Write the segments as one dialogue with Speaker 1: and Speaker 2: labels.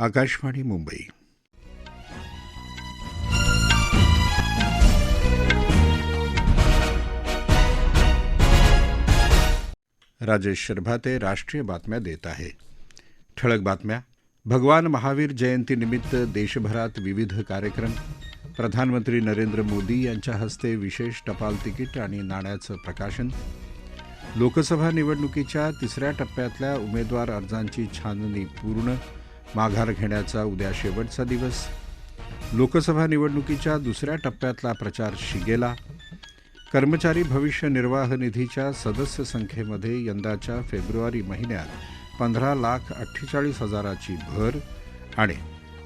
Speaker 1: आकाशवाणी मुंबई राजेश शर्भाते राष्ट्रीय बातम्या देत आहे ठळक बातम्या भगवान महावीर जयंतीनिमित्त देशभरात विविध कार्यक्रम प्रधानमंत्री नरेंद्र मोदी यांच्या हस्ते विशेष टपाल तिकीट आणि नाण्याचं प्रकाशन लोकसभा निवडणुकीच्या तिसऱ्या टप्प्यातल्या उमेदवार अर्जांची छाननी पूर्ण माघार घेण्याचा उद्या शेवटचा दिवस लोकसभा निवडणुकीच्या दुसऱ्या टप्प्यातला प्रचार शिगेला कर्मचारी भविष्य निर्वाह निधीच्या सदस्य संख्येमध्ये यंदाच्या फेब्रुवारी महिन्यात पंधरा लाख अठ्ठेचाळीस हजाराची भर आणि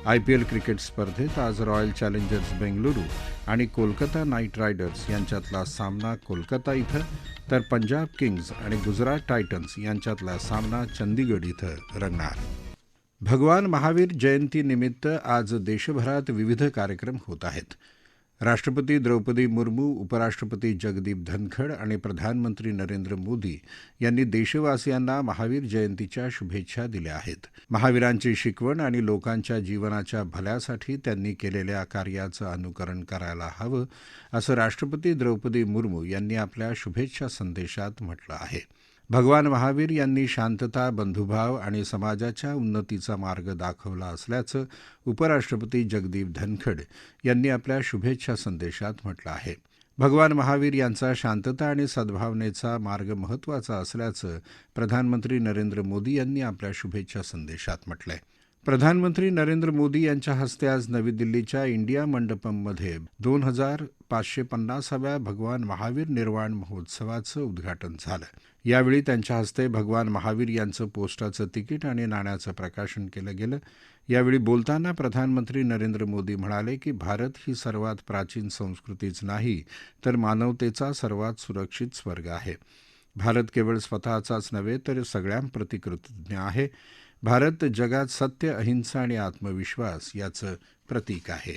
Speaker 1: आय पी एल क्रिकेट स्पर्धेत आज रॉयल चॅलेंजर्स बेंगलुरू आणि कोलकाता नाईट रायडर्स यांच्यातला सामना कोलकाता इथं तर पंजाब किंग्ज आणि गुजरात टायटन्स यांच्यातला सामना चंदीगड इथं रंगणार भगवान महावीर जयंतीनिमित्त आज देशभरात विविध कार्यक्रम होत आहेत राष्ट्रपती द्रौपदी मुर्मू उपराष्ट्रपती जगदीप धनखड आणि प्रधानमंत्री नरेंद्र मोदी यांनी देशवासियांना महावीर जयंतीच्या शुभेच्छा दिल्या आहेत महावीरांची शिकवण आणि लोकांच्या जीवनाच्या भल्यासाठी त्यांनी केलेल्या कार्याचं अनुकरण करायला हवं असं राष्ट्रपती द्रौपदी मुर्मू यांनी आपल्या शुभेच्छा संदेशात म्हटलं आहे भगवान महावीर यांनी शांतता बंधुभाव आणि समाजाच्या उन्नतीचा मार्ग दाखवला असल्याचं उपराष्ट्रपती जगदीप धनखड यांनी आपल्या शुभेच्छा संदेशात म्हटलं आहे भगवान महावीर यांचा शांतता आणि सद्भावनेचा मार्ग महत्त्वाचा असल्याचं प्रधानमंत्री नरेंद्र मोदी यांनी आपल्या शुभेच्छा संदेशात म्हटलं आहे प्रधानमंत्री नरेंद्र मोदी यांच्या हस्ते आज नवी दिल्लीच्या इंडिया मंडपममध्ये दोन हजार पाचशे पन्नासाव्या भगवान महावीर निर्वाण महोत्सवाचं उद्घाटन झालं यावेळी त्यांच्या हस्ते भगवान महावीर यांचं पोस्टाचं तिकीट आणि नाण्याचं प्रकाशन केलं गेलं यावेळी बोलताना प्रधानमंत्री नरेंद्र मोदी म्हणाले की भारत ही सर्वात प्राचीन संस्कृतीच नाही तर मानवतेचा सर्वात सुरक्षित स्वर्ग आहे भारत केवळ स्वतःचाच नव्हे तर सगळ्यांप्रती कृतज्ञ आहे भारत जगात सत्य अहिंसा आणि आत्मविश्वास याचं प्रतीक आहे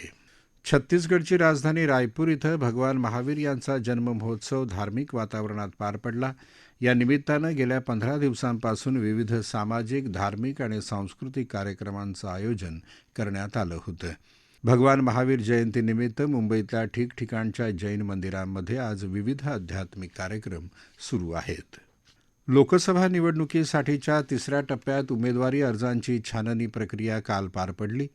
Speaker 1: छत्तीसगडची राजधानी रायपूर इथं भगवान महावीर यांचा जन्ममहोत्सव धार्मिक वातावरणात पार पडला या निमित्तानं गेल्या पंधरा दिवसांपासून विविध सामाजिक धार्मिक आणि सांस्कृतिक कार्यक्रमांचं आयोजन करण्यात आलं होतं भगवान महावीर जयंतीनिमित्त मुंबईतल्या ठिकठिकाणच्या जैन मंदिरांमध्ये आज विविध आध्यात्मिक कार्यक्रम सुरू आहेत लोकसभा निवडणुकीसाठीच्या तिसऱ्या टप्प्यात उमेदवारी अर्जांची छाननी प्रक्रिया काल पार पडली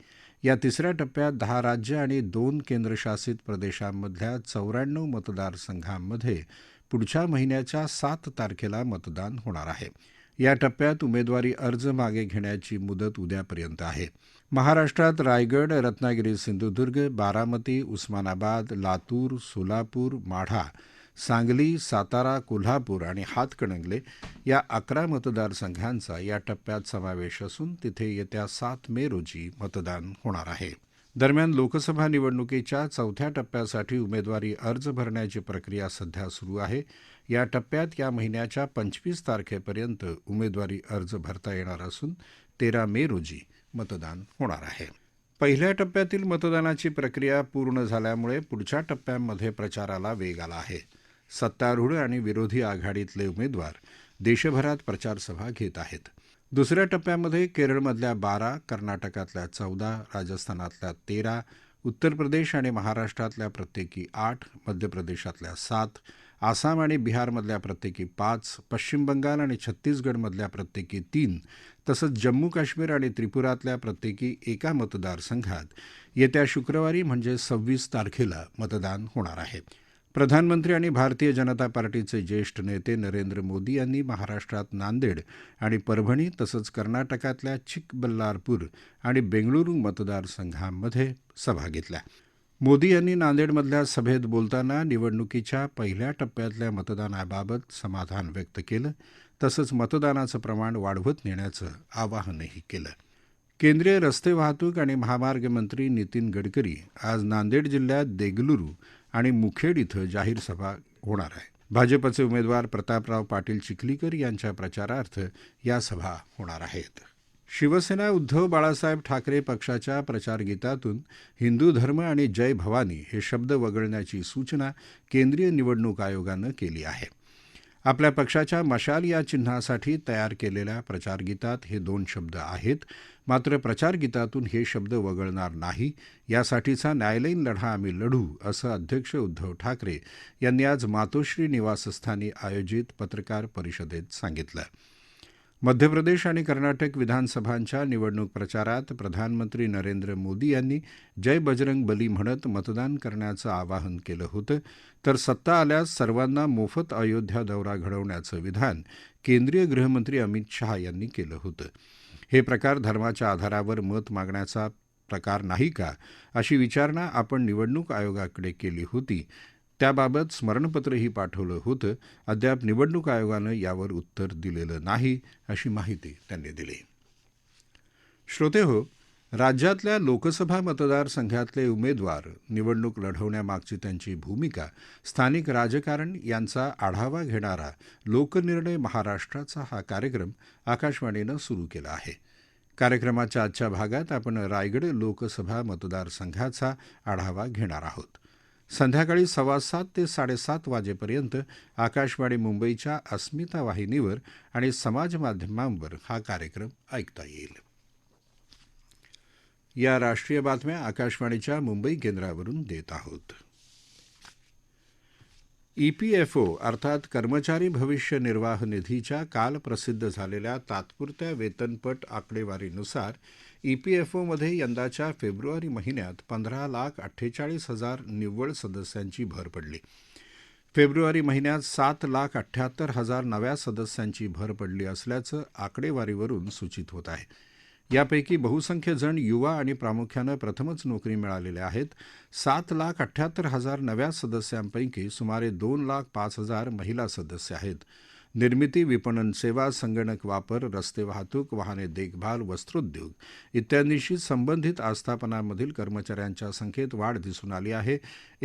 Speaker 1: या तिसऱ्या टप्प्यात दहा राज्य आणि दोन केंद्रशासित प्रदेशांमधल्या चौऱ्याण्णव मतदारसंघांमध्ये पुढच्या महिन्याच्या सात तारखेला मतदान होणार आहे या टप्प्यात उमेदवारी अर्ज मागे घेण्याची मुदत उद्यापर्यंत आहे महाराष्ट्रात रायगड रत्नागिरी सिंधुदुर्ग बारामती उस्मानाबाद लातूर सोलापूर माढा सांगली सातारा कोल्हापूर आणि हातकणंगले या अकरा मतदारसंघांचा या टप्प्यात समावेश असून तिथे येत्या सात मे रोजी मतदान होणार आहे दरम्यान लोकसभा निवडणुकीच्या चौथ्या टप्प्यासाठी उमेदवारी अर्ज भरण्याची प्रक्रिया सध्या सुरू आहे या टप्प्यात या महिन्याच्या पंचवीस तारखेपर्यंत उमेदवारी अर्ज भरता येणार असून तेरा मे रोजी मतदान होणार आहे पहिल्या टप्प्यातील मतदानाची प्रक्रिया पूर्ण झाल्यामुळे पुढच्या टप्प्यांमध्ये प्रचाराला वेग आला आहे सत्तारुढ आणि विरोधी आघाडीतले उमेदवार देशभरात प्रचारसभा घेत आहेत दुसऱ्या टप्प्यामध्ये केरळमधल्या बारा कर्नाटकातल्या चौदा राजस्थानातल्या तेरा उत्तर प्रदेश आणि महाराष्ट्रातल्या प्रत्येकी आठ मध्य प्रदेशातल्या सात आसाम आणि बिहारमधल्या प्रत्येकी पाच पश्चिम बंगाल आणि छत्तीसगडमधल्या प्रत्येकी तीन तसंच जम्मू काश्मीर आणि त्रिपुरातल्या प्रत्येकी एका मतदारसंघात येत्या शुक्रवारी म्हणजे सव्वीस तारखेला मतदान होणार आहे प्रधानमंत्री आणि भारतीय जनता पार्टीचे ज्येष्ठ नेते नरेंद्र मोदी यांनी महाराष्ट्रात नांदेड आणि परभणी तसंच कर्नाटकातल्या चिकबल्लारपूर आणि बेंगळुरू मतदारसंघांमध्ये सभा घेतल्या मोदी यांनी नांदेडमधल्या सभेत बोलताना निवडणुकीच्या पहिल्या टप्प्यातल्या मतदानाबाबत समाधान व्यक्त केलं तसंच मतदानाचं प्रमाण वाढवत नेण्याचं आवाहनही केलं केंद्रीय रस्ते वाहतूक आणि महामार्ग मंत्री नितीन गडकरी आज नांदेड जिल्ह्यात देगलुरू आणि मुखेड इथं जाहीर सभा होणार आहे भाजपचे उमेदवार प्रतापराव पाटील चिखलीकर यांच्या प्रचारार्थ या सभा होणार आहेत शिवसेना उद्धव बाळासाहेब ठाकरे पक्षाच्या प्रचारगीतातून हिंदू धर्म आणि जय भवानी हे शब्द वगळण्याची सूचना केंद्रीय निवडणूक आयोगानं केली आहे आपल्या पक्षाच्या मशाल या चिन्हासाठी तयार केलेल्या प्रचारगीतात हे दोन शब्द आहेत मात्र प्रचारगीतातून हे शब्द वगळणार नाही यासाठीचा न्यायालयीन लढा आम्ही लढू असं अध्यक्ष उद्धव ठाकरे यांनी आज मातोश्री निवासस्थानी आयोजित पत्रकार परिषदेत सांगितलं मध्य प्रदेश आणि कर्नाटक विधानसभांच्या निवडणूक प्रचारात प्रधानमंत्री नरेंद्र मोदी यांनी जय बजरंग बली म्हणत मतदान करण्याचं आवाहन केलं होतं तर सत्ता आल्यास सर्वांना मोफत अयोध्या दौरा घडवण्याचं विधान केंद्रीय गृहमंत्री अमित शहा यांनी केलं होतं हे प्रकार धर्माच्या आधारावर मत मागण्याचा प्रकार नाही का अशी विचारणा आपण निवडणूक आयोगाकडे केली होती त्याबाबत स्मरणपत्रही पाठवलं होतं अद्याप निवडणूक आयोगानं यावर उत्तर दिलेलं नाही अशी माहिती त्यांनी दिली श्रोतेहो राज्यातल्या लोकसभा मतदारसंघातले उमेदवार निवडणूक लढवण्यामागची त्यांची भूमिका स्थानिक राजकारण यांचा आढावा घेणारा लोकनिर्णय महाराष्ट्राचा हा कार्यक्रम आकाशवाणीनं सुरू केला आहे कार्यक्रमाच्या आजच्या भागात आपण रायगड लोकसभा मतदारसंघाचा आढावा घेणार आहोत संध्याकाळी सात ते साडेसात वाजेपर्यंत आकाशवाणी मुंबईच्या अस्मिता वाहिनीवर आणि माध्यमांवर हा कार्यक्रम ऐकता येईल या राष्ट्रीय बातम्या आकाशवाणीच्या मुंबई केंद्रावरून देत आहोत ईपीएफओ अर्थात कर्मचारी भविष्य निर्वाह निधीच्या काल प्रसिद्ध झालेल्या तात्पुरत्या वेतनपट आकडेवारीनुसार ईपीएफओमध्ये यंदाच्या फेब्रुवारी महिन्यात पंधरा लाख अठ्ठेचाळीस हजार निव्वळ सदस्यांची भर पडली फेब्रुवारी महिन्यात सात लाख अठ्ठ्याहत्तर हजार नव्या सदस्यांची भर पडली असल्याचं आकडेवारीवरून सूचित होत आहे यापैकी बहुसंख्य जण युवा आणि प्रामुख्यानं प्रथमच नोकरी मिळालेले आहेत सात लाख अठ्ठ्याहत्तर हजार नव्या सदस्यांपैकी सुमारे दोन लाख पाच हजार महिला सदस्य आहेत निर्मिती विपणन सेवा संगणक वापर रस्ते वाहतूक वाहने देखभाल वस्त्रोद्योग इत्यादींशी संबंधित आस्थापनांमधील कर्मचाऱ्यांच्या संख्येत वाढ दिसून आली आहे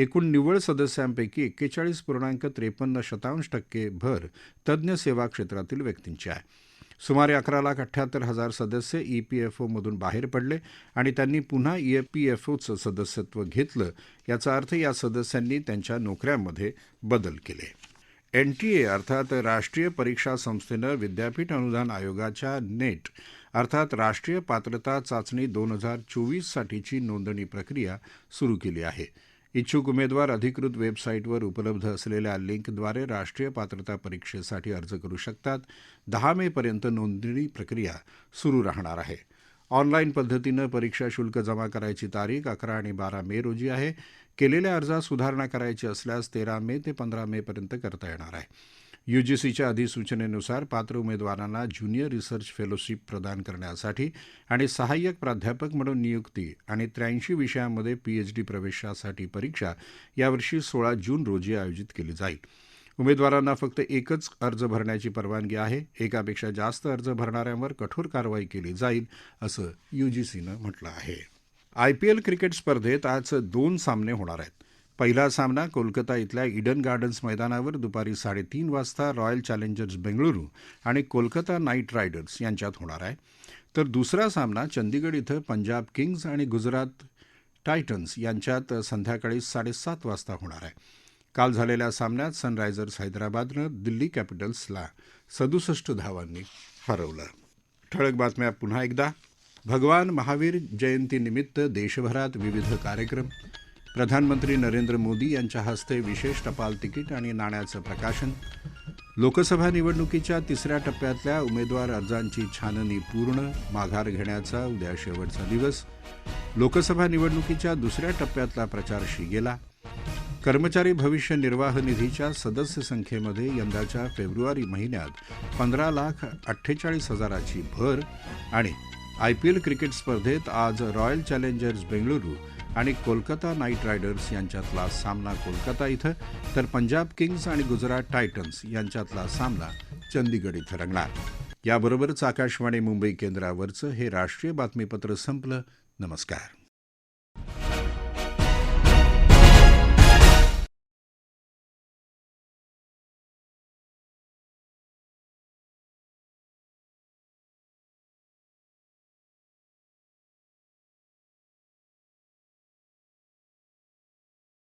Speaker 1: एकूण निव्वळ सदस्यांपैकी एक्केचाळीस पूर्णांक त्रेपन्न शतांश टक्के भर तज्ज्ञ सेवा क्षेत्रातील व्यक्तींची आहे सुमारे अकरा लाख अठ्याहत्तर हजार सदस्य ईपीएफओमधून बाहेर पडले आणि त्यांनी पुन्हा ईपीएफओचं सदस्यत्व घेतलं याचा अर्थ या सदस्यांनी त्यांच्या नोकऱ्यांमध्ये बदल केले एनटीए अर्थात राष्ट्रीय परीक्षा संस्थेनं विद्यापीठ अनुदान आयोगाच्या नेट अर्थात राष्ट्रीय पात्रता चाचणी दोन हजार चोवीससाठीची नोंदणी प्रक्रिया सुरू केली आहे इच्छुक उमेदवार अधिकृत वेबसाईटवर उपलब्ध असलेल्या लिंकद्वारे राष्ट्रीय पात्रता परीक्षेसाठी अर्ज करू शकतात दहा मे पर्यंत नोंदणी प्रक्रिया सुरू राहणार आहे ऑनलाईन पद्धतीनं परीक्षा शुल्क जमा करायची तारीख अकरा आणि बारा मे रोजी आहे केलेल्या अर्जात सुधारणा करायची असल्यास तेरा मे ते पंधरा पर्यंत करता येणार आहे यूजीसीच्या अधिसूचनेनुसार पात्र उमेदवारांना ज्युनियर रिसर्च फेलोशिप प्रदान करण्यासाठी आणि सहाय्यक प्राध्यापक म्हणून नियुक्ती आणि त्र्याऐंशी विषयांमध्ये पीएचडी प्रवेशासाठी परीक्षा यावर्षी सोळा जून रोजी आयोजित केली जाईल उमेदवारांना फक्त एकच अर्ज भरण्याची परवानगी आहे एकापेक्षा जास्त अर्ज भरणाऱ्यांवर कठोर कारवाई केली जाईल असं यूजीसीनं म्हटलं आहे आयपीएल क्रिकेट स्पर्धेत आज दोन सामने होणार आहेत पहिला सामना कोलकाता इथल्या ईडन गार्डन्स मैदानावर दुपारी साडेतीन वाजता रॉयल चॅलेंजर्स बेंगळुरू आणि कोलकाता नाईट रायडर्स यांच्यात होणार आहे तर दुसरा सामना चंदीगड इथं पंजाब किंग्ज आणि गुजरात टायटन्स यांच्यात संध्याकाळी साडेसात वाजता होणार आहे काल झालेल्या सामन्यात सनरायझर्स हैदराबादनं दिल्ली कॅपिटल्सला सदुसष्ट धावांनी हरवलं ठळक बातम्या पुन्हा एकदा भगवान महावीर जयंतीनिमित्त देशभरात विविध कार्यक्रम प्रधानमंत्री नरेंद्र मोदी यांच्या हस्ते विशेष टपाल तिकीट आणि नाण्याचं प्रकाशन लोकसभा निवडणुकीच्या तिसऱ्या टप्प्यातल्या उमेदवार अर्जांची छाननी पूर्ण माघार घेण्याचा उद्या शेवटचा दिवस लोकसभा निवडणुकीच्या दुसऱ्या टप्प्यातला प्रचार शिगेला कर्मचारी भविष्य निर्वाह निधीच्या सदस्य संख्येमध्ये यंदाच्या फेब्रुवारी महिन्यात पंधरा लाख अठ्ठेचाळीस हजाराची भर आणि आयपीएल क्रिकेट स्पर्धेत आज रॉयल चॅलेंजर्स बेंगळुरू आणि कोलकाता नाईट रायडर्स यांच्यातला सामना कोलकाता इथं तर पंजाब किंग्स आणि गुजरात टायटन्स यांच्यातला सामना चंदीगड इथं रंगणार याबरोबरच आकाशवाणी मुंबई केंद्रावरचं हे राष्ट्रीय बातमीपत्र संपलं नमस्कार